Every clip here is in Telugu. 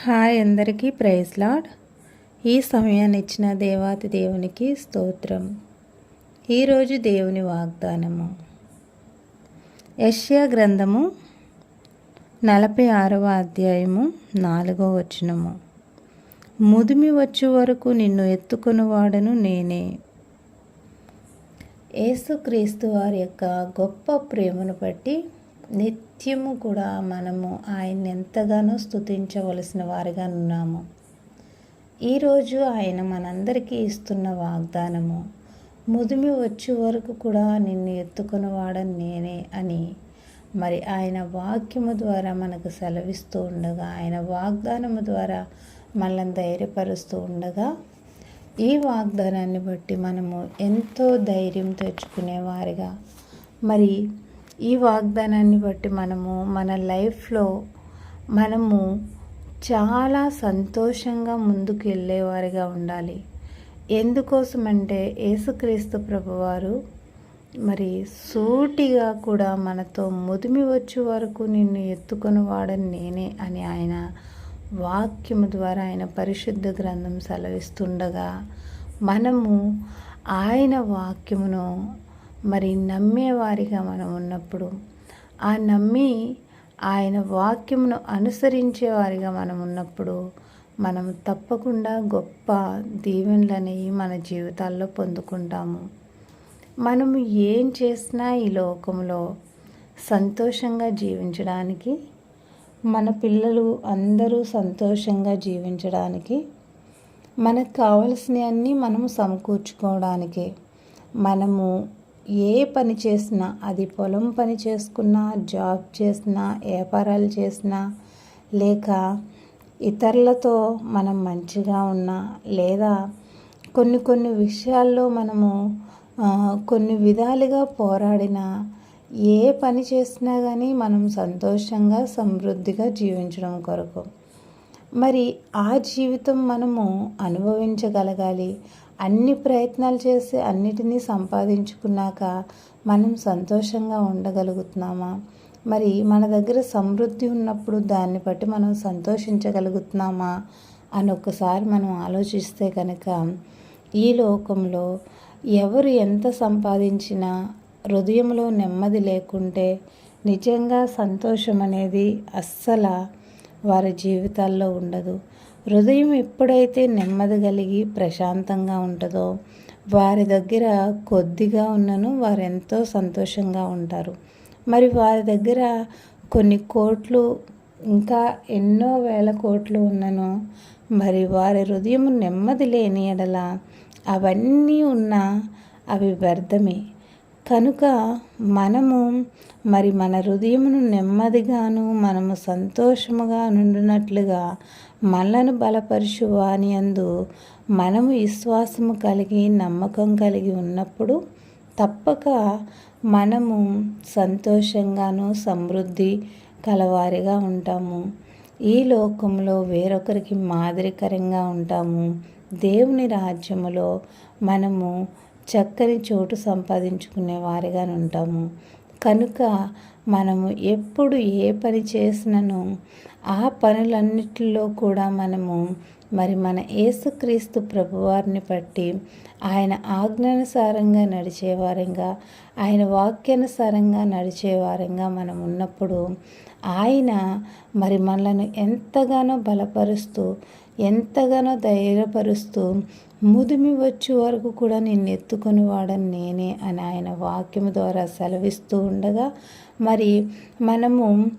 హాయ్ అందరికీ ప్రైజ్ లాడ్. ఈ సమయాన్ని ఇచ్చిన దేవాతి దేవునికి స్తోత్రం. ఈరోజు దేవుని వాగ్దానము. యష్యా గ్రంథము నలభై ఆరవ అధ్యాయము నాలుగవ వచనము. ముదిమి వచ్చే వరకు నిన్ను ఎత్తుకునివాడను నేనే. యేసుక్రీస్తు వారి యొక్క గొప్ప ప్రేమను బట్టి నిత్యము కూడా మనము ఆయన్ని ఎంతగానో స్తుతించవలసిన వారిగా ఉన్నాము. ఈరోజు ఆయన మనందరికీ ఇస్తున్న వాగ్దానము ముదిమి వచ్చే వరకు కూడా నిన్ను ఎత్తుకున్నవాడని నేనే అని. మరి ఆయన వాక్యము ద్వారా మనకు సెలవిస్తూ ఉండగా ఆయన వాగ్దానము ద్వారా మనల్ని ధైర్యపరుస్తూ ఉండగా ఈ వాగ్దానాన్ని బట్టి మనము ఎంతో ధైర్యం తెచ్చుకునేవారిగా మరి ఈ వాగ్దానాన్ని బట్టి మనము మన లైఫ్లో మనము చాలా సంతోషంగా ముందుకు వెళ్ళేవారిగా ఉండాలి. ఎందుకోసమంటే యేసుక్రీస్తు ప్రభువారు మరి సూటిగా కూడా మనతో ముదిమి వచ్చే వరకు నిన్ను ఎత్తుకొని వాడని నేనే అని ఆయన వాక్యము ద్వారా ఆయన పరిశుద్ధ గ్రంథం సెలవిస్తుండగా మనము ఆయన వాక్యమును మరి నమ్మేవారిగా మనం ఉన్నప్పుడు ఆ నమ్మి ఆయన వాక్యమును అనుసరించేవారిగా మనం ఉన్నప్పుడు మనం తప్పకుండా గొప్ప దీవెనలని మన జీవితాల్లో పొందుకుంటాము. మనము ఏం చేసినా ఈ లోకంలో సంతోషంగా జీవించడానికి మన పిల్లలు అందరూ సంతోషంగా జీవించడానికి మనకు కావలసినవన్నీ మనము సమకూర్చుకోవడానికి మనము ఏ పని చేసినా అది పొలం పని చేసుకున్నా జాబ్ చేసినా వ్యాపారాలు చేసినా లేక ఇతరులతో మనం మంచిగా ఉన్నా లేదా కొన్ని కొన్ని విషయాల్లో మనము కొన్ని విధాలుగా పోరాడిన ఏ పని చేసినా కానీ మనం సంతోషంగా సమృద్ధిగా జీవించడం కొరకు. మరి ఆ జీవితం మనము అనుభవించగలగాలి. అన్ని ప్రయత్నాలు చేసి అన్నిటినీ సంపాదించుకున్నాక మనం సంతోషంగా ఉండగలుగుతున్నామా? మరి మన దగ్గర సమృద్ధి ఉన్నప్పుడు దాన్ని బట్టి మనం సంతోషించగలుగుతున్నామా? అని ఒక్కసారి మనం ఆలోచిస్తే కనుక ఈ లోకంలో ఎవరు ఎంత సంపాదించినా హృదయంలో నెమ్మది లేకుంటే నిజంగా సంతోషం అనేది అస్సలు వారి జీవితాల్లో ఉండదు. హృదయం ఎప్పుడైతే నెమ్మది కలిగి ప్రశాంతంగా ఉంటుందో వారి దగ్గర కొద్దిగా ఉన్నను వారు ఎంతో సంతోషంగా ఉంటారు. మరి వారి దగ్గర కొన్ని కోట్లు ఇంకా ఎన్నో వేల కోట్లు ఉన్నను మరి వారి హృదయం నెమ్మది లేని ఎడల అవన్నీ ఉన్నా అవి వ్యర్థమే. కనుక మనము మరి మన హృదయమును నెమ్మదిగాను మనము సంతోషముగా నుండినట్లుగా మనలను బలపరుచు వాని అందు మనము విశ్వాసము కలిగి నమ్మకం కలిగి ఉన్నప్పుడు తప్పక మనము సంతోషంగాను సమృద్ధి కలవారిగా ఉంటాము. ఈ లోకంలో వేరొకరికి మాదిరికరంగా ఉంటాము. దేవుని రాజ్యములో మనము చక్కని చోటు సంపాదించుకునే వారిగా ఉంటాము. కనుక మనము ఎప్పుడు ఏ పని చేసినను ఆ పనులన్నిటిలో కూడా మనము మరి మన యేసుక్రీస్తు ప్రభువారిని బట్టి ఆయన ఆజ్ఞానుసారంగా నడిచేవారంగా ఆయన వాక్యానుసారంగా నడిచేవారంగా మనం ఉన్నప్పుడు ఆయన మరి మనలను ఎంతగానో బలపరుస్తూ ఎంతగానో ధైర్యపరుస్తూ ముదిమి వచ్చే వరకు కూడా నిన్ను ఎత్తుకొని వాడని నేనే అని ఆయన వాక్యం ద్వారా సెలవిస్తూ ఉండగా మరి మనము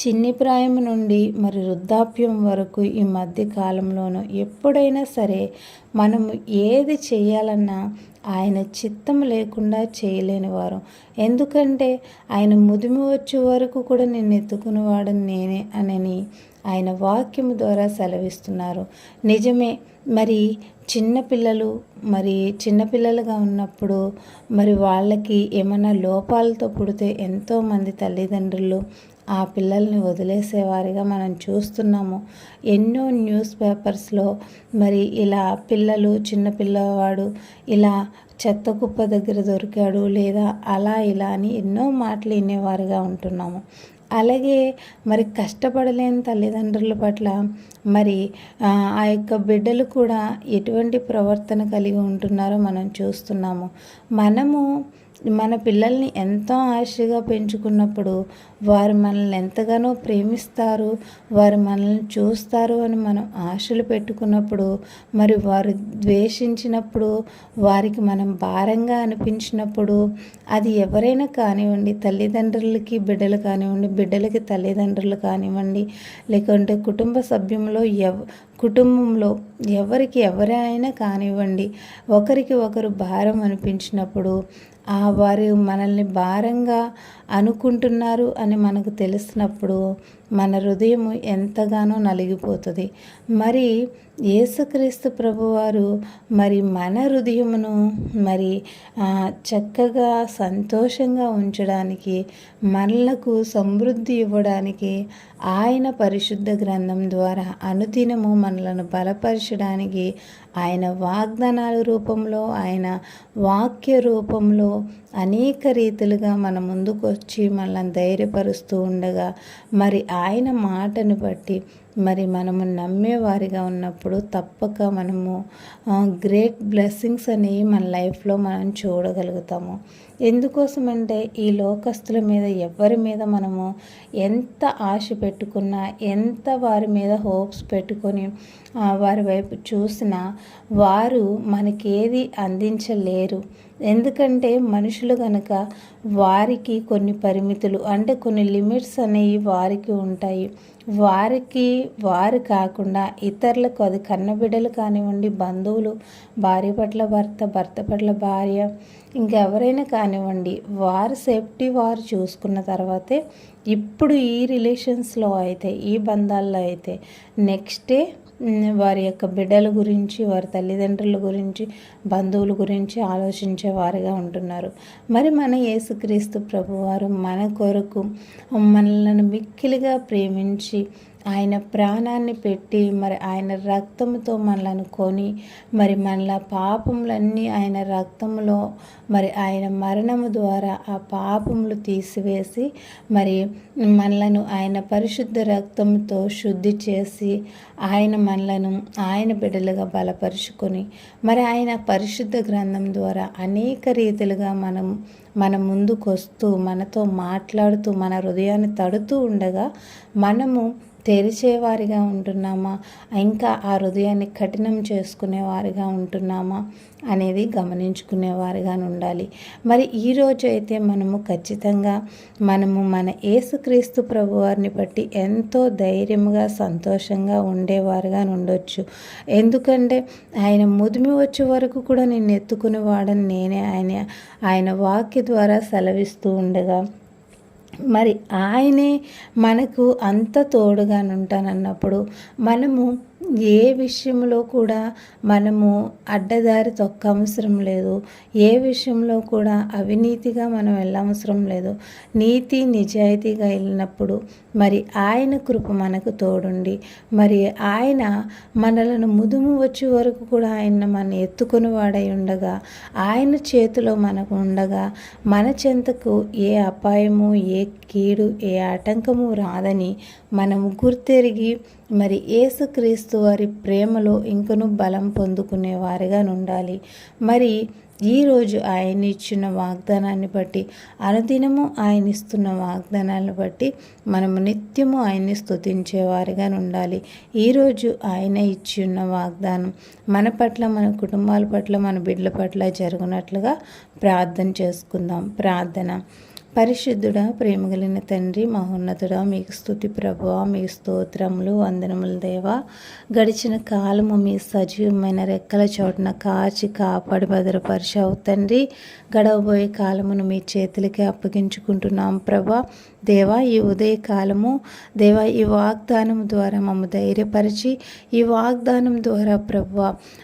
చిన్ని ప్రాయం నుండి మరి వృద్ధాప్యం వరకు ఈ మధ్య కాలంలోనూ ఎప్పుడైనా సరే మనము ఏది చేయాలన్నా ఆయన చిత్తం లేకుండా చేయలేని వారు. ఎందుకంటే ఆయన ముదిమి వచ్చే వరకు కూడా నిన్ను ఎత్తుకునేవాడని నేనే అనని ఆయన వాక్యం ద్వారా సెలవిస్తున్నారు. నిజమే మరి చిన్నపిల్లలు మరి చిన్నపిల్లలుగా ఉన్నప్పుడు మరి వాళ్ళకి ఏమైనా లోపాలతో పుడితే ఎంతోమంది తల్లిదండ్రులు ఆ పిల్లల్ని వదిలేసేవారిగా మనం చూస్తున్నాము. ఎన్నో న్యూస్ పేపర్స్లో మరి ఇలా పిల్లలు చిన్న పిల్లవాడు ఇలా చెత్త కుప్ప దగ్గర దొరికాడు లేదా అలా ఇలా అని ఎన్నో మాటలు వినేవారుగా ఉంటున్నాము. అలాగే మరి కష్టపడలేని తల్లిదండ్రుల పట్ల మరి ఆ యొక్క బిడ్డలు కూడా ఎటువంటి ప్రవర్తన కలిగి ఉంటున్నారో మనం చూస్తున్నాము. మనము మన పిల్లల్ని ఎంతో ఆశగా పెంచుకున్నప్పుడు వారు మనల్ని ఎంతగానో ప్రేమిస్తారు వారు మనల్ని చూస్తారు అని మనం ఆశలు పెట్టుకున్నప్పుడు మరి వారు ద్వేషించినప్పుడు వారికి మనం భారంగా అనిపించినప్పుడు అది ఎవరైనా కానివ్వండి తల్లిదండ్రులకి బిడ్డలు కానివ్వండి బిడ్డలకి తల్లిదండ్రులు కానివ్వండి లేకుంటే కుటుంబ సభ్యంలో ఎవ కుటుంబంలో ఎవరికి ఎవరైనా కానివ్వండి ఒకరికి ఒకరు భారం అనిపించినప్పుడు ఆ వారు మనల్ని భారంగా అనుకుంటున్నారు అని మనకు తెలిసినప్పుడు మన హృదయం ఎంతగానో నలిగిపోతుంది. మరి యేసుక్రీస్తు ప్రభువారు మరి మన హృదయమును మరి చక్కగా సంతోషంగా ఉంచడానికి మనలకు సమృద్ధి ఇవ్వడానికి ఆయన పరిశుద్ధ గ్రంథం ద్వారా అనుదినము మనలను బలపరచడానికి ఆయన వాగ్దానాల రూపంలో ఆయన వాక్య రూపంలో అనేక రీతులుగా మన ముందుకు వచ్చి మనల్ని ధైర్యపరుస్తూ ఉండగా మరి ఆ ఆయన మాటను బట్టి మరి మనము నమ్మేవారిగా ఉన్నప్పుడు తప్పక మనము గ్రేట్ బ్లెస్సింగ్స్ అనేవి మన లైఫ్లో మనం చూడగలుగుతాము. ఎందుకోసమంటే ఈ లోకస్తుల మీద ఎవరి మీద మనము ఎంత ఆశ పెట్టుకున్నా ఎంత వారి మీద హోప్స్ పెట్టుకొని వారి వైపు చూసినా వారు మనకేది అందించలేరు. ఎందుకంటే మనుషులు కనుక వారికి కొన్ని పరిమితులు అంటే కొన్ని లిమిట్స్ అనేవి వారికి ఉంటాయి. వారికి వారు కాకుండా ఇతరులకు అది కన్నబిడ్డలు కానివ్వండి బంధువులు భార్య పట్ల భర్త భర్త పట్ల భార్య ఇంకెవరైనా కానివ్వండి వారు సేఫ్టీ వారు చూసుకున్న తర్వాతే ఇప్పుడు ఈ రిలేషన్స్లో అయితే ఈ బంధాల్లో అయితే నెక్స్ట్ డే వారి యొక్క బిడ్డల గురించి వారి తల్లిదండ్రుల గురించి బంధువుల గురించి ఆలోచించే వారుగా ఉంటున్నారు. మరి మన యేసుక్రీస్తు ప్రభువారు మన కొరకు మనలను మిక్కిలిగా ప్రేమించి ఆయన ప్రాణాన్ని పెట్టి మరి ఆయన రక్తంతో మనలను కొని మరి మనల పాపములన్నీ ఆయన రక్తంలో మరి ఆయన మరణము ద్వారా ఆ పాపములు తీసివేసి మరి మనలను ఆయన పరిశుద్ధ రక్తంతో శుద్ధి చేసి ఆయన మనలను ఆయన బిడ్డలుగా బలపరుచుకొని మరి ఆయన పరిశుద్ధ గ్రంథం ద్వారా అనేక రీతిలుగా మనం మన ముందుకు వస్తూ మనతో మాట్లాడుతూ మన హృదయాన్ని తడుతూ ఉండగా మనము తెరిచేవారిగా ఉంటున్నామా? ఇంకా ఆ హృదయాన్ని కఠినం చేసుకునేవారిగా ఉంటున్నామా? అనేది గమనించుకునేవారిగా ఉండాలి. మరి ఈరోజు అయితే మనము ఖచ్చితంగా మనము మన యేసుక్రీస్తు ప్రభువారిని బట్టి ఎంతో ధైర్యంగా సంతోషంగా ఉండేవారుగా ఉండొచ్చు. ఎందుకంటే ఆయన ముదిమి వచ్చే వరకు కూడా నేను ఎత్తుకునేవాడని నేనే ఆయన ఆయన వాక్య ద్వారా సెలవిస్తూ ఉండగా మరి ఆయనే మనకు అంత తోడుగా ఉంటానన్నప్పుడు మనము ఏ విషయంలో కూడా మనము అడ్డదారి తొక్క అవసరం లేదు. ఏ విషయంలో కూడా అవినీతిగా మనం వెళ్ళవసరం లేదు. నీతి నిజాయితీగా వెళ్ళినప్పుడు మరి ఆయన కృప మనకు తోడుండి మరి ఆయన మనలను ముదుము వచ్చే వరకు కూడా ఆయన మన ఎత్తుకుని వాడై ఉండగా ఆయన చేతిలో మనకు ఉండగా మన చెంతకు ఏ అపాయము ఏ కీడు ఏ ఆటంకము రాదని మనము గుర్తెరిగి మరి ఏసుక్రీస్తు వారి ప్రేమలో ఇంకను బలం పొందుకునేవారిగా ఉండాలి మరి ఈరోజు ఆయన ఇచ్చిన వాగ్దానాన్ని బట్టి అనుదినము ఆయన ఇస్తున్న వాగ్దానాలను బట్టి మనము నిత్యము ఆయన్ని స్తుతించేవారిగా ఉండాలి ఈరోజు ఆయన ఇచ్చి ఉన్న వాగ్దానం మన పట్ల మన కుటుంబాల పట్ల మన బిడ్డల పట్ల జరుగునట్లుగా ప్రార్థన చేసుకుందాం. ప్రార్థన. పరిశుద్ధుడా ప్రేమగలిగిన తండ్రి మహోన్నతుడా మీకు స్థుతి ప్రభు మీ స్తోత్రములు వందనములు దేవ. గడిచిన కాలము మీ సజీవమైన రెక్కల చోటున కాచి కాపాడి భద్రపరిచావు తండ్రి. గడవబోయే కాలమును మీ చేతులకి అప్పగించుకుంటున్నాం ప్రభా. దేవా ఈ ఉదయకాలము దేవా ఈ వాగ్దానం ద్వారా మమ్మ ధైర్యపరిచి ఈ వాగ్దానం ద్వారా ప్రభు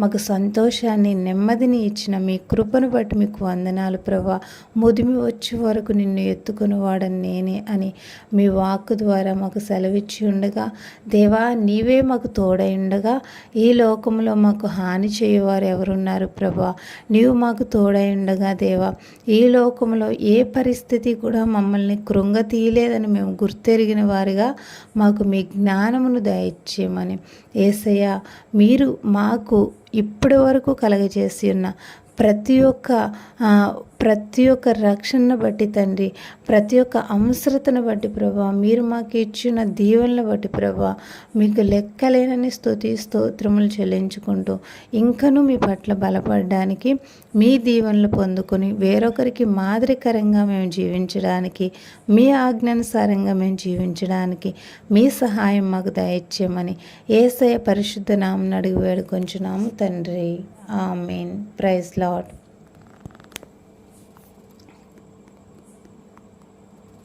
మాకు సంతోషాన్ని నెమ్మదిని ఇచ్చిన మీ కృపను బట్టి మీకు వందనాలు ప్రభా ముదిమి వచ్చే వరకు నిన్ను ఎత్తుకుని వాడని నేనే అని మీ వాక్ ద్వారా మాకు సెలవిచ్చి ఉండగా దేవా నీవే మాకు తోడై ఉండగా ఈ లోకంలో మాకు హాని చేయవారు ఎవరున్నారు ప్రభా నీవు మాకు తోడై ఉండగా దేవా ఈ లోకంలో ఏ పరిస్థితి కూడా మమ్మల్ని కృంగతీ తీయలేదని మేము గుర్తెరిగిన వారిగా మాకు మీ జ్ఞానమును దయచేయమని. ఏసయ్య మీరు మాకు ఇప్పటి వరకు కలగజేసి ఉన్న ప్రతి ఒక్క ప్రతి ఒక్క రక్షణను బట్టి తండ్రి ప్రతి ఒక్క అవసరతను బట్టి ప్రభా మీరు మాకు ఇచ్చిన దీవెనను బట్టి ప్రభా మీకు లెక్కలేనని స్థుతి స్తోత్రములు చెల్లించుకుంటూ ఇంకనూ మీ పట్ల బలపడడానికి మీ దీవెనలు పొందుకొని వేరొకరికి మాదిరికరంగా మేము జీవించడానికి మీ ఆజ్ఞానుసారంగా మేము జీవించడానికి మీ సహాయం మాకు దయచేయమని ఏసయ పరిశుద్ధ నామం అడిగి వేడుకొంచున్నాము తండ్రి. ఆమెన్. Praise lord